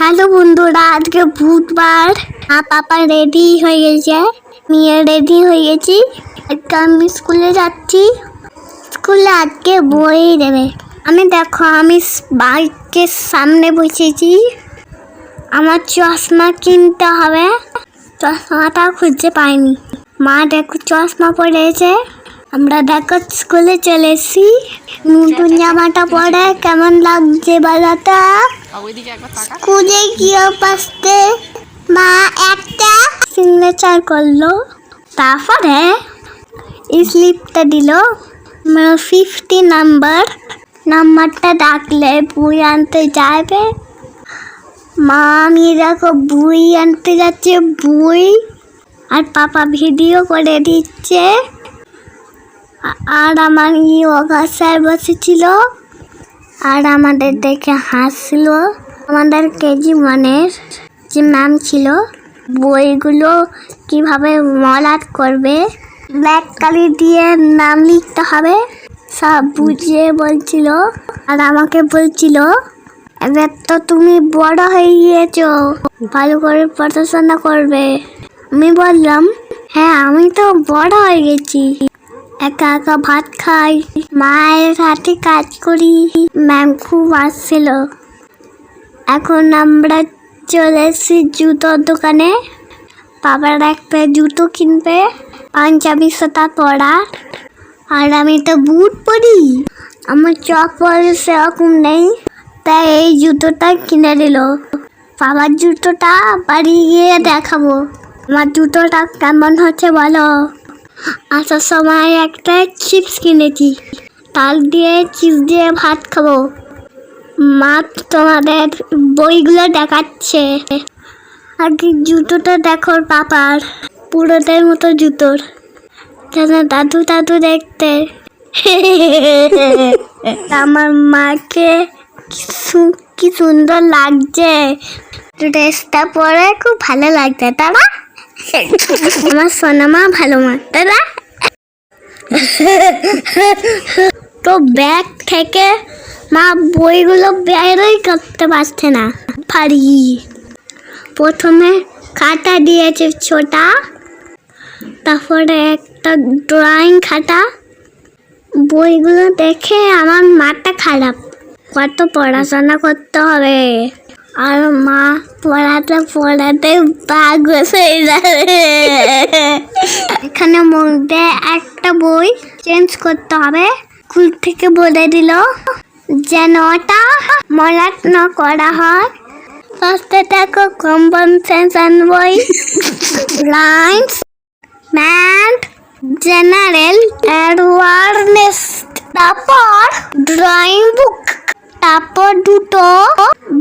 Hello বন্ধুরা, আজকে বুধবার। মা পাপা রেডি হয়ে গেছে। নিয়ে রেডি হয়ে গেছি। আজকে আমি স্কুলে যাচ্ছি। স্কুলে আজকে বই দেবে। আমি দেখো, আমি বাইকের সামনে বসেছি। আমার চশমা কিনতে হবে। চশমাটা খুঁজে পাইনি। মা দেখো, চশমা পরেছে আমরা দেখো স্কুলে চলে এসেছি। নতুন জামাটা পরে কেমন লাগছে বাজাটা স্কুলে গিয়ে পাশতে মা একটা সিগনেচার করল। তারপরে স্লিপটা দিল। ফিফটি নাম্বার নাম্বারটা ডাকলে বই আনতে যাবে। মা, আমি দেখো বই আনতে যাচ্ছে, বই। আর পাপা ভিডিও করে দিচ্ছে। আর আমার ইয়োগা স্যার বসেছিল। আর আমাদের দেখে হাসছিল আমাদের কেজি ওয়ানের যে ম্যাম ছিল, বইগুলো কীভাবে মলাট করবে ব্ল্যাক কালি দিয়ে নাম লিখতে হবে, সব বুঝিয়ে বলছিল আর আমাকে বলছিল, এবার তো তুমি বড় হয়ে গিয়েছো, ভালো করে পড়াশোনা করবে। আমি বললাম হ্যাঁ আমি তো বড় হয়ে গেছি। একা একা ভাত খাই। মায়ের হাতে কাজ করি। ম্যাম খুব আসছিল। এখন আমরা চলে এসেছি জুতোর দোকানে। বাবার একটা জুতো কিনবে। পাঞ্জাবি সাথে পরা। আর আমি তো বুট পরি। আমার চপল সেরকম নেই। তাই এই জুতোটা কিনে দিল বাবার জুতোটা বাড়ি গিয়ে দেখাবো। আমার জুতোটা কেমন হচ্ছে বলো। আসার সময় একটা চিপস কিনেছি। তাল দিয়ে চিপস দিয়ে ভাত খাব। মা তোমাদের বইগুলো দেখাচ্ছে। আর জুতোটা দেখো পাপার পুরোদের মতো জুতোর। যেন দাদু দাদু দেখতে। আমার মাকে কি সুন্দর লাগছে। ড্রেসটা পরে খুব ভালো লাগছে তারা আমার সোনামা ভালো মা তারা তো ব্যাগ থেকে মা বইগুলো বেরোই করতে পারছে না। পারি। প্রথমে খাতা দিয়েছে ছোটা, তারপরে একটা ড্রয়িং খাতা। বইগুলো দেখে আমার মাথা খারাপ। কত পড়াশোনা করতে হবে। আর মা পড়াতে পড়াতে বাঘ হয়ে যাবে। এখানে মধ্যে একটা বই চেঞ্জ করতে হবে। স্কুল থেকে বলে দিল যেন ওটা মলাট না করা হয়। ফার্স্টে দেখো কম্পনসেশন বই লাইন্স ম্যাথ জেনারেল অ্যাওয়ারনেস তারপর ড্রয়িং বুক তারপর দুটো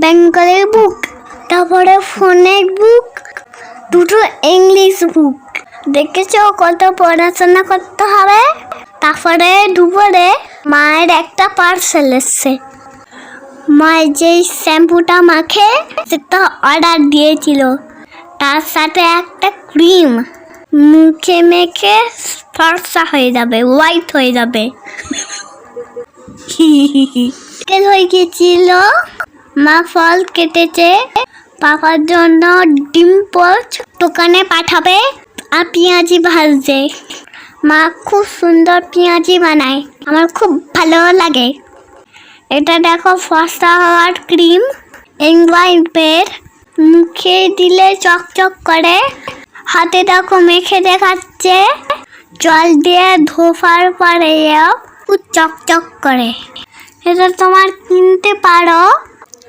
বেঙ্গলি বুক তারপরে ফোনের বুক দুটো ইংলিশ বুক। দেখেছ কত পড়াশোনা করতে হবে? তারপরে দুপুরে মায়ের একটা পার্সেল এসছে। মায়ের যেই শ্যাম্পুটা মাখে সেটা অর্ডার দিয়েছিল। তার সাথে একটা ক্রিম মুখে মেখে ফর্সা হয়ে যাবে হোয়াইট হয়ে যাবে। হয়ে গেছিল মা ফল কেটেছে। পাপার জন্য ডিম পোচ দোকানে পাঠাবে আর পেঁয়াজি ভাজছে মা খুব সুন্দর পেঁয়াজি বানায়। আমার খুব ভালো লাগে। এটা দেখো ফসা হওয়ার ক্রিম। এনভাইপের মুখে দিলে চকচক করে। হাতে দেখো মেখে দেখাচ্ছে। জল দিয়ে ধোফার পরে খুব চকচক করে। এটা তোমার কিনতে পারো।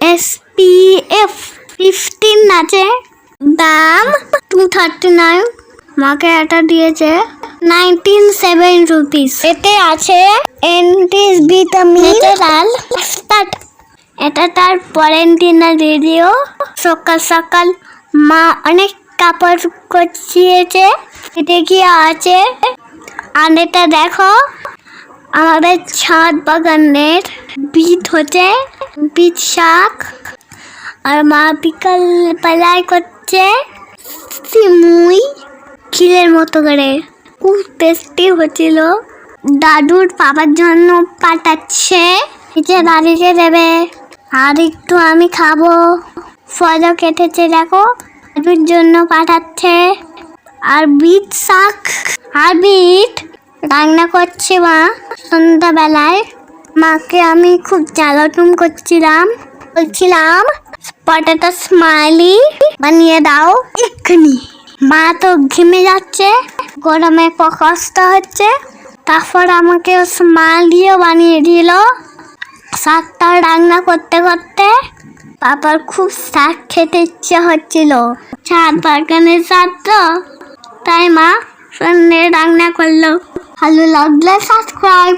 এফ ফিফটিন আছে। দাম? টু থার্টি নাইন মাকে এটা দিয়েছে। নাইনটিন সেভেন রুপিস এতে আছে এন্টিস ভিটামিন ন্যাচারাল এক্সপার্ট এটা তার পরেন্টিনা রেডিও সকাল সকাল মা অনেক কাপড় কচিয়েছে। এতে কি আছে? আর এটা দেখো। আমাদের ছাদ বাগানের বীজ হচ্ছে বীজ শাক। আর মা বিকাল বেলায় করছে সিমুই, খিলের মতো করে। খুব টেস্টি হচ্ছিল। দাদুর বাবার জন্য পাঠাচ্ছে। নিচে দাদিকে দেবে। আর একটু আমি খাব। ফজও কেটেছে, দেখো। দাদুর জন্য পাঠাচ্ছে। আর বিট শাক। আর বিট রান্না করছি মা। সন্ধ্যাবেলায় মাকে আমি খুব জ্বালাটুম করছিলাম। বলছিলাম, পটেটো স্মাইলি বানিয়ে দাও এক্ষুনি। মা তো ঘেমে যাচ্ছে, গরমে কষ্ট হচ্ছে। তারপর আমাকে স্মাইলিও বানিয়ে দিল। শাকটা রান্না করতে করতে বাবার খুব শাক খেতে ইচ্ছে হচ্ছিল। ছাদ বাগানের শাক তো। তাই মা সন্ধ্যে রান্না করল। ভালো লাগলে সাবস্ক্রাইব